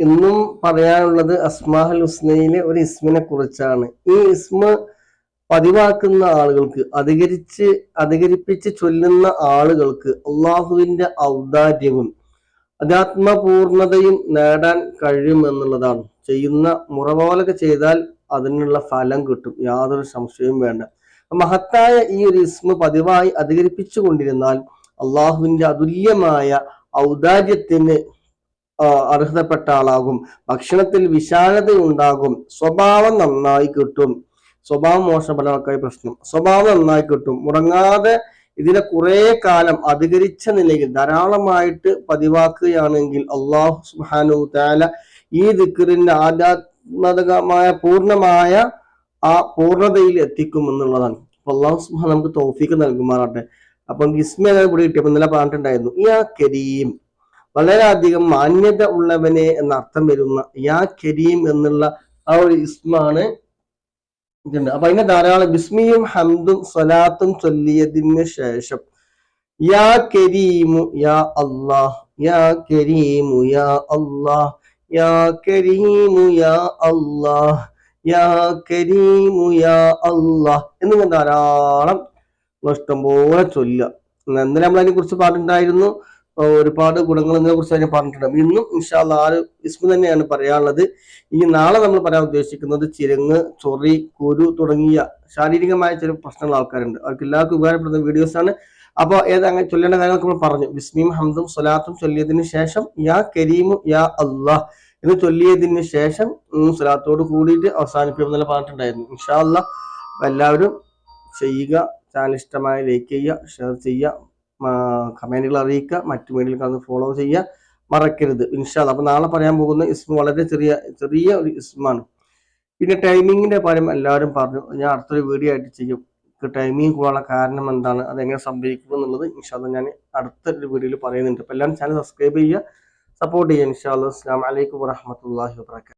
ഇന്നും പറയാനുള്ളത് അസ്മാഹൽ ഹുസ്നയിലെ ഒരു ഇസ്മിനെ കുറിച്ചാണ്. ഈ ഇസ്മ പതിവാക്കുന്ന ആളുകൾക്ക് അധികരിച്ച് അധികരിപ്പിച്ച് ചൊല്ലുന്ന ആളുകൾക്ക് അള്ളാഹുവിന്റെ ഔദാര്യവും അധ്യാത്മപൂർണതയും നേടാൻ കഴിയും എന്നുള്ളതാണ് ചെയ്യുന്ന മുറ പോലൊക്കെ ചെയ്താൽ അതിനുള്ള ഫലം കിട്ടും. യാതൊരു സംശയവും വേണ്ട. മഹത്തായ ഈ ഒരു ഇസ്മ പതിവായി അധികരിപ്പിച്ചു കൊണ്ടിരുന്നാൽ അള്ളാഹുവിന്റെ അതുല്യമായ ഔദാര്യത്തിന് അർഹതപ്പെട്ട ആളാകും. ഭക്ഷണത്തിൽ വിശാലത ഉണ്ടാകും. സ്വഭാവം നന്നായി കിട്ടും. സ്വഭാവം മോശം പല ആൾക്കാർ പ്രശ്നം. സ്വഭാവം നന്നായി കിട്ടും. മുടങ്ങാതെ ഇതിനെ കുറെ കാലം അധികരിച്ച നിലയിൽ ധാരാളമായിട്ട് പതിവാക്കുകയാണെങ്കിൽ അള്ളാഹു സുഹാനു താല ഈ ദിക്കറിന്റെ ആധ്യാത്മകമായ പൂർണമായ ആ പൂർണതയിൽ എത്തിക്കും എന്നുള്ളതാണ്. അപ്പൊ അള്ളാഹു സുഹാൻ നമുക്ക് തോഫിക്ക് നൽകുമാറാട്ടെ അപ്പൊ ഇസ്മ കൂടി കിട്ടിയപ്പോ ഇന്നലെ പറഞ്ഞിട്ടുണ്ടായിരുന്നു ആ കരീം വളരെയധികം മാന്യത ഉള്ളവനെ എന്ന അർത്ഥം വരുന്ന യാ കരീം എന്നുള്ള ആ ഒരു ഇസ്മാണ്. ഇതുണ്ട്. അപ്പൊ അതിന്റെ ധാരാളം ബിസ്മിയും ഹംദും സ്വലാത്തും ചൊല്ലിയതിന് ശേഷം യാ കരീമു യാ അള്ളാഹ് യാ കരീമു യാ അള്ളാഹ് യാ കരീമു യാ അള്ളാഹ് യാ കരീമു യാ അള്ളാഹ് എന്നിങ്ങനെ ധാരാളം ഇഷ്ടംപോലെ ചൊല്ലുക. ഇന്നലെ നമ്മൾ അതിനെ കുറിച്ച് പറഞ്ഞിട്ടുണ്ടായിരുന്നു. ഒരുപാട് ഗുണങ്ങൾ ഇതിനെ കുറിച്ച് അതിനെ പറഞ്ഞിട്ടുണ്ട്. ഇന്നും ഇൻഷാല്ല ആ ഒരു ഇസ്മ തന്നെയാണ് പറയാനുള്ളത്. ഇനി നാളെ നമ്മൾ പറയാൻ ഉദ്ദേശിക്കുന്നത് ചിരങ്ങ് ചൊറി കുരു തുടങ്ങിയ ശാരീരികമായ ചില പ്രശ്നങ്ങൾ ആൾക്കാരുണ്ട്. അവർക്ക് എല്ലാവർക്കും ഉപകാരപ്പെടുന്ന വീഡിയോസ് ആണ്. അപ്പോൾ ഏത് അങ്ങനെ ചൊല്ലേണ്ട കാര്യങ്ങളൊക്കെ നമ്മൾ പറഞ്ഞു. വിസ്മീം ഹംദും സ്വലാത്തും ചൊല്ലിയതിന് ശേഷം യാ കരീമു യാ അള്ളാഹ് എന്ന് ചൊല്ലിയതിന് ശേഷം സ്വലാത്തോട് കൂടിയിട്ട് അവസാനിപ്പിക്കുമെന്നല്ല പറഞ്ഞിട്ടുണ്ടായിരുന്നു. ഇൻഷാല്ല എല്ലാവരും ചെയ്യുക ചാനൽ ഇഷ്ടമായ ലൈക്ക് ചെയ്യുക ഷെയർ ചെയ്യുക. കമന്റുകൾ അറിയിക്കുക മറ്റു മീഡിയയിൽ കാണുന്ന ഫോളോ ചെയ്യുക. മറക്കരുത്. ഇൻഷാല്ല അപ്പം നാളെ പറയാൻ പോകുന്ന ഇസ്മ വളരെ ചെറിയ ചെറിയ ഒരു ഇസ്മാണ്. പിന്നെ ടൈമിങ്ങിന്റെ കാര്യം എല്ലാവരും പറഞ്ഞു. ഞാൻ അടുത്തൊരു വീഡിയോ ആയിട്ട് ചെയ്യും. ടൈമിങ് കൂടാനുള്ള കാരണം എന്താണ്? അതെങ്ങനെ സംഭവിക്കും എന്നുള്ളത് ഇൻഷാല്ല ഞാൻ അടുത്തൊരു വീഡിയോയിൽ പറയുന്നുണ്ട്. അപ്പോൾ എല്ലാവരും ചാനൽ സബ്സ്ക്രൈബ് ചെയ്യുക. സപ്പോർട്ട് ചെയ്യുക. ഇൻഷാല്ല അസ്സാം വലൈക്കും വാഹമത്തല്ലാഹി വാബർക്കാത്തു